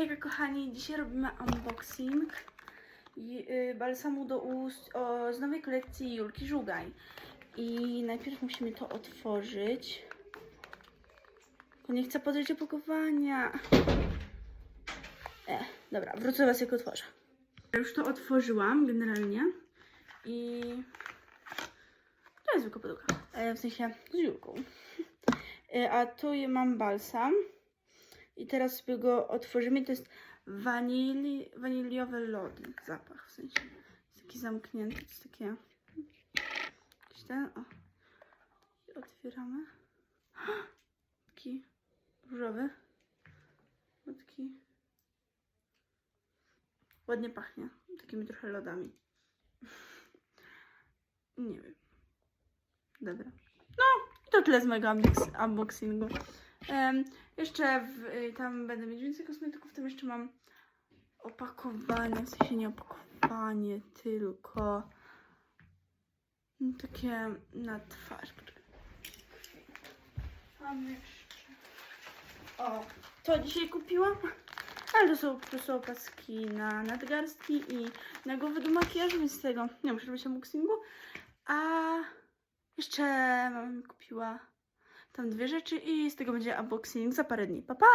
Hejka kochani, dzisiaj robimy unboxing y, balsamu do ust z nowej kolekcji Julki Żugaj. I najpierw musimy to otworzyć. Bo nie chcę podejść opakowania. E, dobra, wrócę do was jak otworzę. Już to otworzyłam generalnie i to jest zwykła pudełka. E, w sensie z Julką. E, a tu mam balsam. I teraz sobie go otworzymy. To jest wanili, waniliowe lody. Zapach w sensie. Jest taki zamknięty. Jest takie. Ten. O. I otwieramy. Taki różowy. O, Taki. Ładnie pachnie. Takimi trochę lodami. Nie wiem. Dobra. No, to tyle z mojego unbox- unboxingu. Jeszcze w, y, tam będę mieć więcej kosmetyków, tam jeszcze mam opakowanie, w sensie nie opakowanie, tylko no, takie na twarz. Mam jeszcze. O, to dzisiaj kupiłam. Ale to są, to są opaski na nadgarstki i na głowę do makijażu, więc tego nie muszę robić unboxingu. A jeszcze mam kupiła tam dwie rzeczy i z tego będzie unboxing za parę dni. Pa, pa!